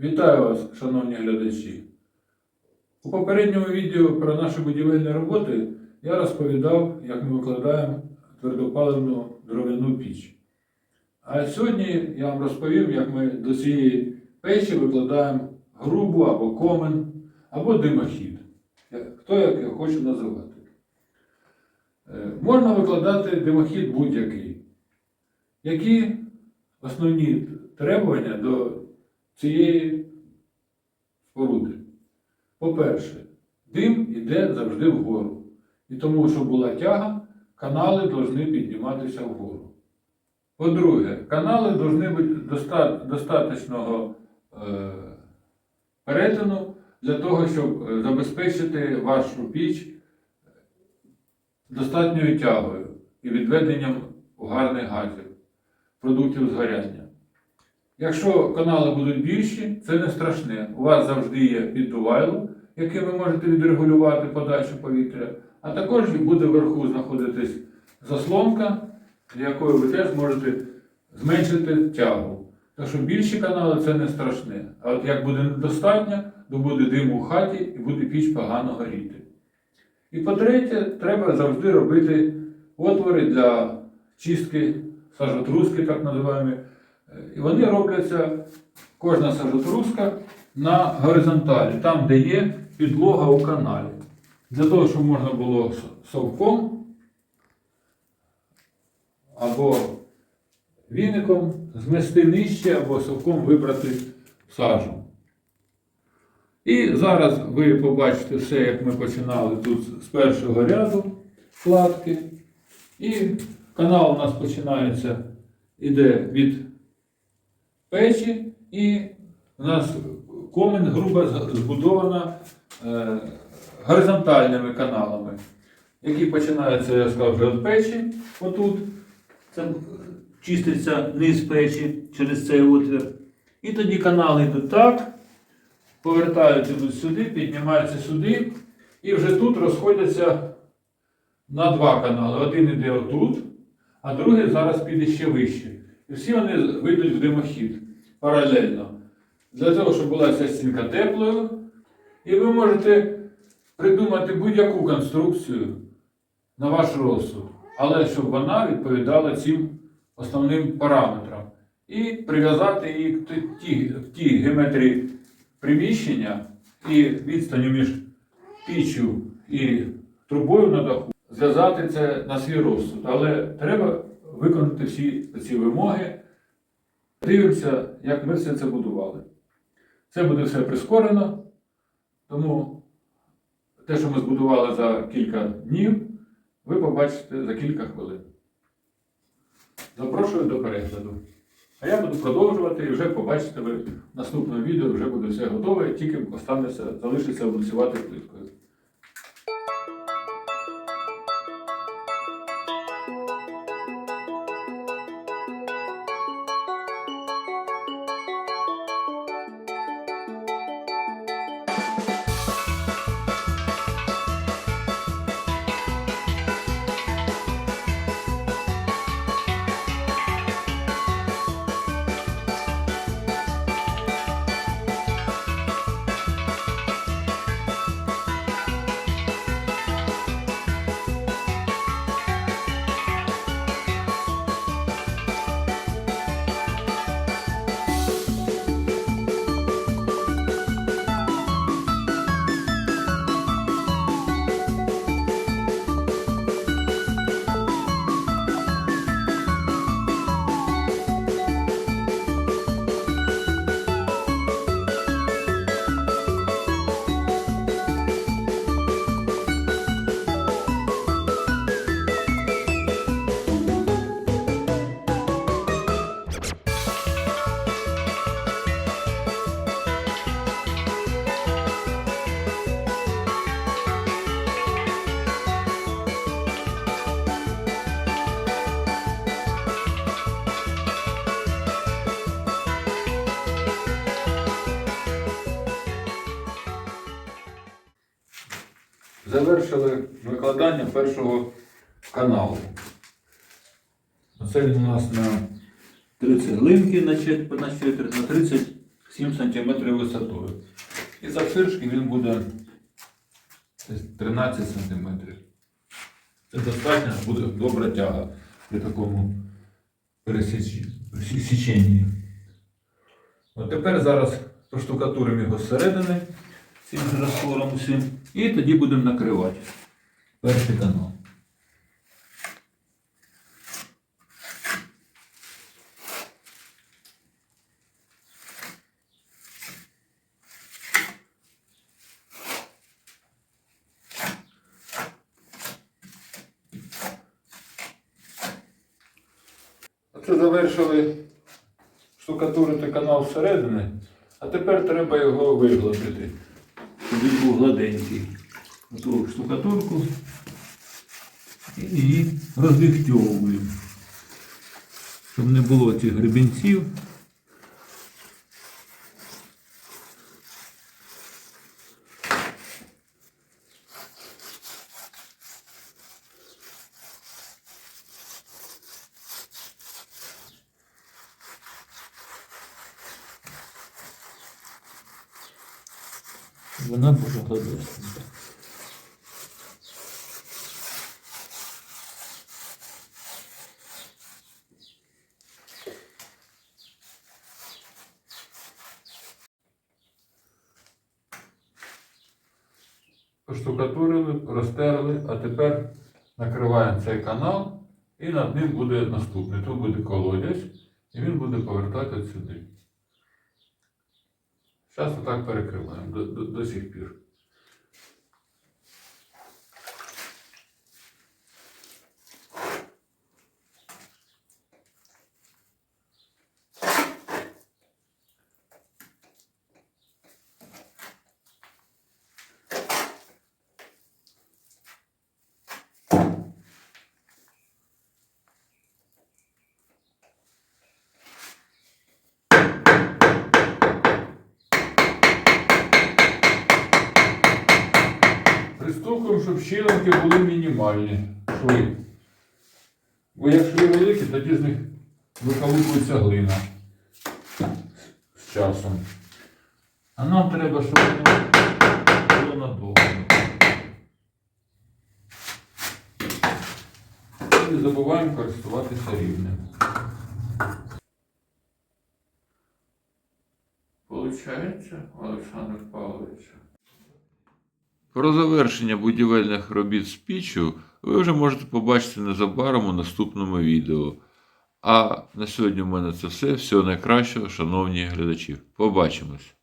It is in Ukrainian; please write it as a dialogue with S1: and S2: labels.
S1: Вітаю вас, шановні глядачі. У попередньому відео про наші будівельні роботи я розповідав, як ми викладаємо твердопаливну дров'яну піч. А сьогодні я вам розповім, як ми до цієї печі викладаємо грубу або комен, або димохід. Хто як його хоче називати. Е, Можна викладати димохід будь-який. Які основні требування до цієї споруди? По-перше, дим йде завжди вгору. І тому, щоб була тяга, канали повинні підніматися вгору. По-друге, канали повинні бути достатнього е, перетину для того, щоб е, забезпечити вашу піч достатньою тягою і відведенням угарних газів, продуктів згоряння. Якщо канали будуть більші, це не страшне. У вас завжди є піддувайло, яке ви можете відрегулювати подачу повітря, а також буде вверху знаходитись заслонка, якою ви теж можете зменшити тягу. Так що більші канали це не страшне. А от як буде недостатньо, то буде дим у хаті і буде піч погано горіти. І по-третє, треба завжди робити отвори для чистки сажотруски, так називаємо. І вони робляться, кожна сажотруска на горизонталі, там, де є підлога у каналі. Для того, щоб можна було совком або віником змести нижче або совком вибрати сажу. І зараз ви побачите все, як ми починали тут з першого ряду вкладки. І канал у нас починається, іде від печі, і у нас комен грубо збудована е, горизонтальними каналами, які починаються, я сказав, вже від печі, отут. Це чиститься низ печі через цей отвір. І тоді канали йдуть так, повертаються йдуть сюди, піднімаються сюди, і вже тут розходяться на два канали. Один йде отут, а другий зараз піде ще вище. І всі вони вийдуть в димохід паралельно. Для того, щоб була ця стінка теплою. І ви можете придумати будь-яку конструкцію на ваш розсуд, але щоб вона відповідала цим основним параметрам. І прив'язати її к ті- ті, тій геометрії приміщення і відстані між піччю і трубою на даху, зв'язати це на свій розсуд. Але треба виконати всі ці вимоги. Дивимося, як ми все це будували. Це буде все прискорено, тому те, що ми збудували за кілька днів, ви побачите за кілька хвилин. Запрошую до перегляду. А я буду продовжувати і вже побачите ви в наступному відео, вже буде все готове, тільки останеться, залишиться облицювати плиткою. Завершили викладання першого каналу. Це він у нас на 3 цеглинки на чет- на четверть, на 30 7 см висотою. І завширшки він буде 13 см. Це достатньо буде добра тяга при такому пересіченні. От тепер зараз проштукатуримо його зсередини цим же розтвором усім. І тоді будемо накривати перший канал. Оце завершили штукатурити канал всередини, а тепер треба його вигладити, щоб був гладенький. Оту штукатурку і її роздихтьовуємо, щоб не було цих гребінців. Вона буде гладесенька. Поштукатурили, розтерли, а тепер накриваємо цей канал і над ним буде наступний. Тут буде колодязь, і він буде повертати сюди. Зараз так перекриваємо до, до, до сих пір. Щоб щілинки були мінімальні шви. Бо як шви великі, тоді з них виколупується глина з часом. А нам треба, щоб воно було надовго. І не забуваємо користуватися рівнем. Получається, Олександр Павлович. Про завершення будівельних робіт з піччю ви вже можете побачити незабаром у наступному відео. А на сьогодні в мене це все. Всього найкращого, шановні глядачі. Побачимось!